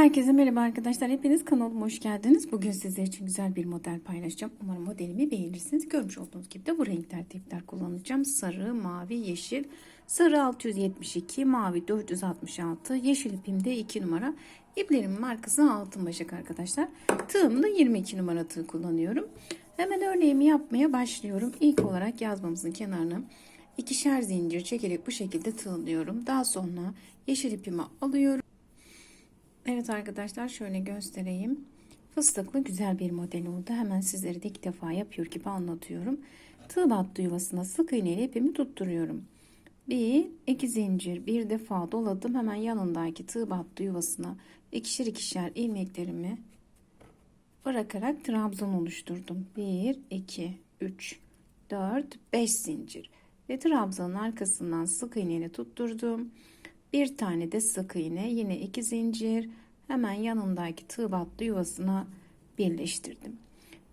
Herkese merhaba arkadaşlar. Hepiniz kanalıma hoş geldiniz. Bugün sizler için güzel bir model paylaşacağım. Umarım modelimi beğenirsiniz. Görmüş olduğunuz gibi de bu renkler tipler kullanacağım. Sarı, mavi, yeşil. Sarı 672, mavi 466, yeşil ipimde 2 numara. İplerimin markası Altın Başak arkadaşlar. Tığımda 22 numara tığ kullanıyorum. Hemen örneğimi yapmaya başlıyorum. İlk olarak yazmamızın kenarına ikişer zincir çekerek bu şekilde tığlıyorum. Daha sonra yeşil ipimi alıyorum. Evet arkadaşlar şöyle göstereyim. Fıstıklı güzel bir model oldu. Hemen sizlere de ilk defa yapıyor gibi anlatıyorum. Tığ battı yuvasına sık iğneyle ipimi tutturuyorum. Bir, iki zincir bir defa doladım. Hemen yanındaki tığ battı yuvasına ikişer ikişer ilmeklerimi bırakarak trabzan oluşturdum. 1, 2, 3, 4, 5 zincir. Ve trabzanın arkasından sık iğneyle tutturdum. Bir tane de sık iğne yine iki zincir hemen yanındaki tığ battı yuvasına birleştirdim.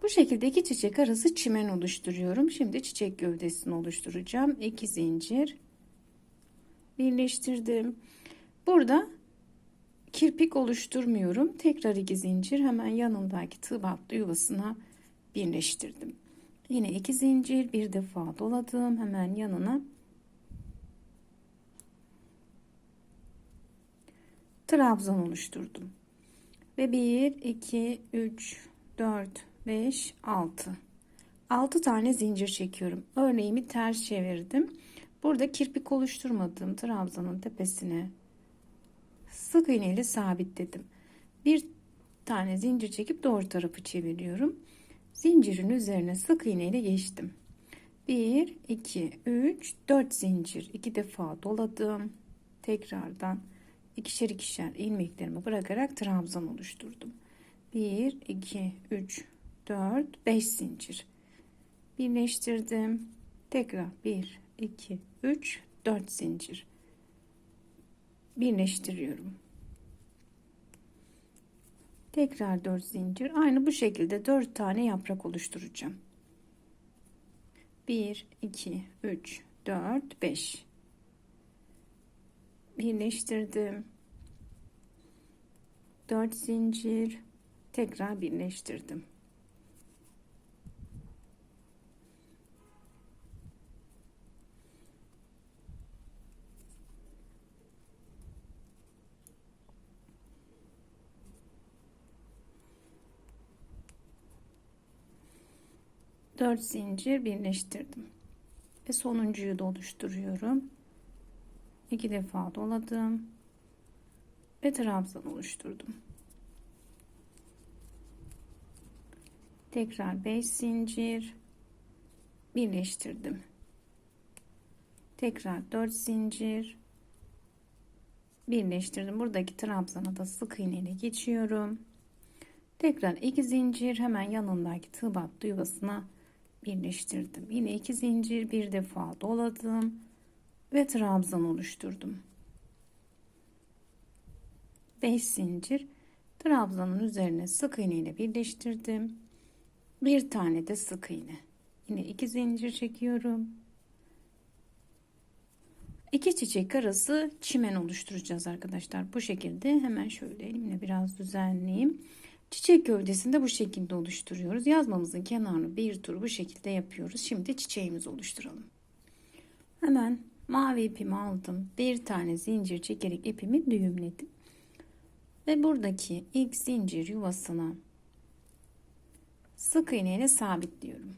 Bu şekilde iki çiçek arası çimen oluşturuyorum. Şimdi çiçek gövdesini oluşturacağım. İki zincir birleştirdim. Burada kirpik oluşturmuyorum. Tekrar iki zincir hemen yanındaki tığ yuvasına birleştirdim. Yine iki zincir bir defa doladım. Hemen yanına trabzan oluşturdum. Ve 1, 2, 3, 4, 5, 6. 6 tane zincir çekiyorum. Örneğimi ters çevirdim. Burada kirpik oluşturmadığım trabzanın tepesine sık iğne ile sabitledim. Bir tane zincir çekip doğru tarafı çeviriyorum. Zincirin üzerine sık iğne ile geçtim. 1, 2, 3, 4 zincir. 2 defa doladım. Tekrardan ikişer ikişer ilmeklerimi bırakarak trabzan oluşturdum. 1, 2, 3, 4, 5 zincir. Birleştirdim. Tekrar 1, 2, 3, 4 zincir. Birleştiriyorum. Tekrar 4 zincir. Aynı bu şekilde 4 tane yaprak oluşturacağım. 1, 2, 3, 4, 5 birleştirdim. 4 zincir tekrar birleştirdim. Dört zincir birleştirdim ve sonuncuyu da oluşturuyorum. İki defa doladım ve trabzan oluşturdum. Tekrar 5 zincir birleştirdim. Tekrar 4 zincir birleştirdim. Buradaki trabzana da sık iğne ile geçiyorum. Tekrar 2 zincir hemen yanındaki tığ battı yuvasına birleştirdim. Yine 2 zincir bir defa doladım ve trabzan oluşturdum. 5 zincir trabzanın üzerine sık iğne ile birleştirdim. Bir tane de sık iğne. Yine iki zincir çekiyorum. İki çiçek arası çimen oluşturacağız arkadaşlar. Bu şekilde hemen şöyle elimle biraz düzenleyeyim. Çiçek gövdesinde bu şekilde oluşturuyoruz. Yazmamızın kenarını bir tur bu şekilde yapıyoruz. Şimdi çiçeğimizi oluşturalım. Hemen mavi ipimi aldım. Bir tane zincir çekerek ipimi düğümledim. Ve buradaki ilk zincir yuvasına sık iğne ile sabitliyorum.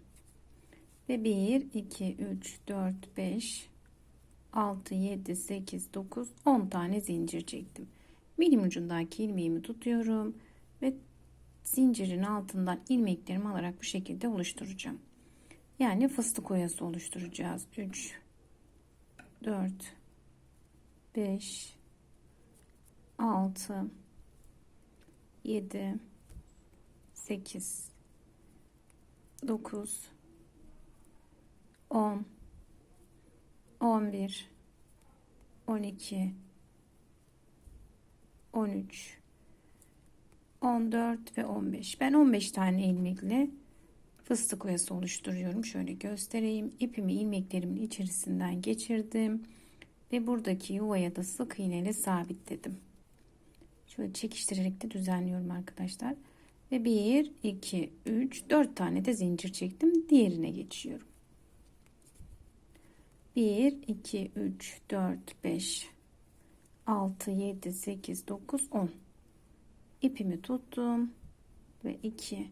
Ve 1, 2, 3, 4, 5, 6, 7, 8, 9, 10 tane zincir çektim. Milim ucundaki ilmeğimi tutuyorum ve zincirin altından ilmeklerimi alarak bu şekilde oluşturacağım. Yani fıstık oyası oluşturacağız. 3, 4, 5, 6, 7, 8, 9, 10, 11, 12, 13, 14 ve 15. Ben 15 tane ilmekle fıstık oyası oluşturuyorum. Şöyle göstereyim. İpimi ilmeklerimin içerisinden geçirdim ve buradaki yuvaya da sık iğne ile sabitledim. Şöyle çekiştirerek de düzenliyorum arkadaşlar. Ve 1, 2, 3, 4 tane de zincir çektim. Diğerine geçiyorum. 1, 2, 3, 4, 5, 6, 7, 8, 9, 10. İpimi tuttum. Ve 2,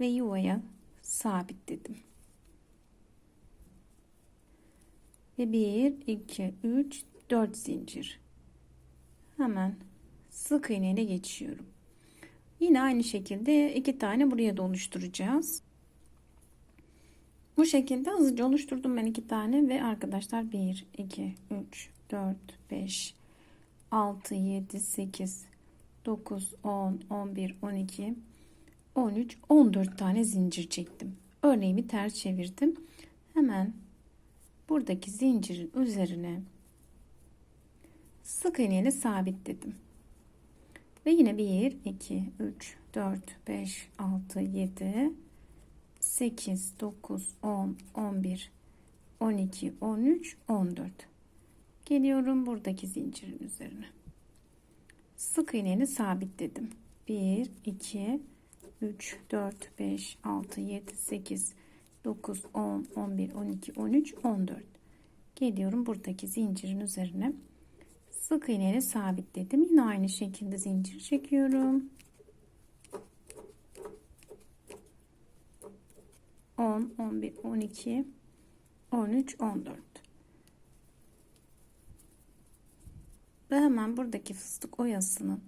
Ve yuvaya sabitledim. Ve 1, 2, 3, 4 zincir. Hemen sık iğne ile geçiyorum. Yine aynı şekilde iki tane buraya da oluşturacağız. Bu şekilde hızlıca oluşturdum ben iki tane ve arkadaşlar 1, 2, 3, 4, 5, 6, 7, 8, 9, 10, 11, 12, 13, 14 tane zincir çektim. Örneğimi ters çevirdim. Hemen buradaki zincirin üzerine sık iğneyle sabitledim. Ve yine 1, 2, 3, 4, 5, 6, 7, 8, 9, 10, 11, 12, 13, 14. Geliyorum buradaki zincirin üzerine. Sık iğneni sabitledim. 1, 2, 3, 4, 5, 6, 7, 8, 9, 10, 11, 12, 13, 14. Geliyorum buradaki zincirin üzerine. Sık iğneyle sabitledim. Yine aynı şekilde zincir çekiyorum. 10, 11, 12, 13, 14. Ve hemen buradaki fıstık oyasının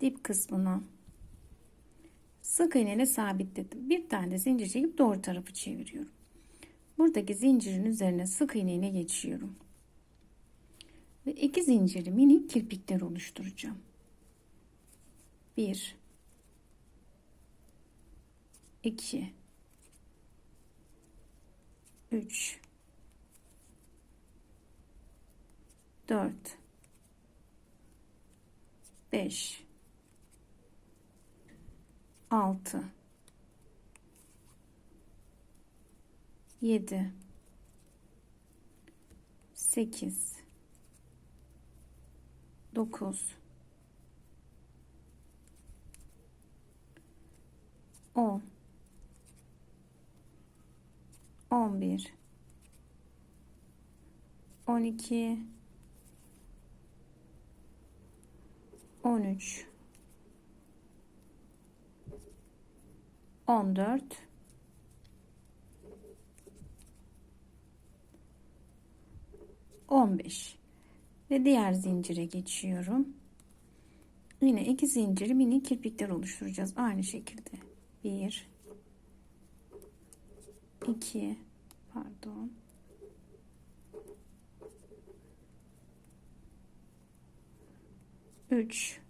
dip kısmına sık iğneyle sabitledim. Bir tane de zincir çekip doğru tarafı çeviriyorum. Buradaki zincirin üzerine sık iğneyle geçiyorum. Ve iki zinciri minik kirpikler oluşturacağım. Bir, iki, üç, dört, beş, altı, yedi, sekiz, 9 10 11 12 13 14 15 ve diğer zincire geçiyorum. Yine iki zinciri mini kirpikler oluşturacağız aynı şekilde. 1 2 pardon üç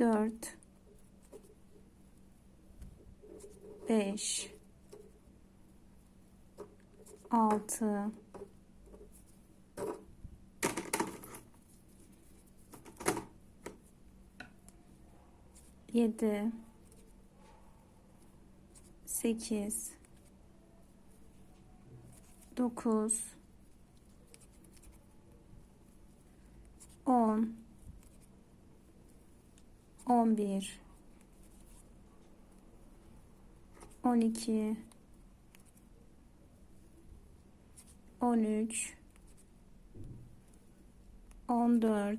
4 5 6 7 8 9 11 12 13 14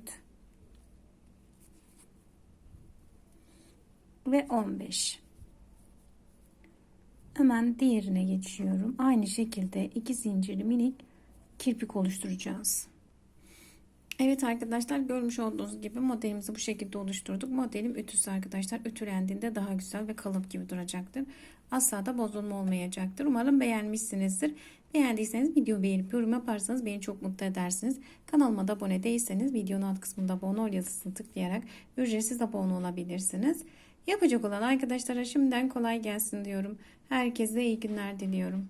ve 15 hemen diğerine geçiyorum. Aynı şekilde iki zincirli minik kirpik oluşturacağız. Evet arkadaşlar görmüş olduğunuz gibi modelimizi bu şekilde oluşturduk. Modelim ütüsü arkadaşlar. Ütülendiğinde daha güzel ve kalıp gibi duracaktır. Asla da bozulma olmayacaktır. Umarım beğenmişsinizdir. Beğendiyseniz video beğenip yorum yaparsanız beni çok mutlu edersiniz. Kanalıma da abone değilseniz videonun alt kısmında abone ol yazısını tıklayarak ücretsiz abone olabilirsiniz. Yapacak olan arkadaşlara şimdiden kolay gelsin diyorum. Herkese iyi günler diliyorum.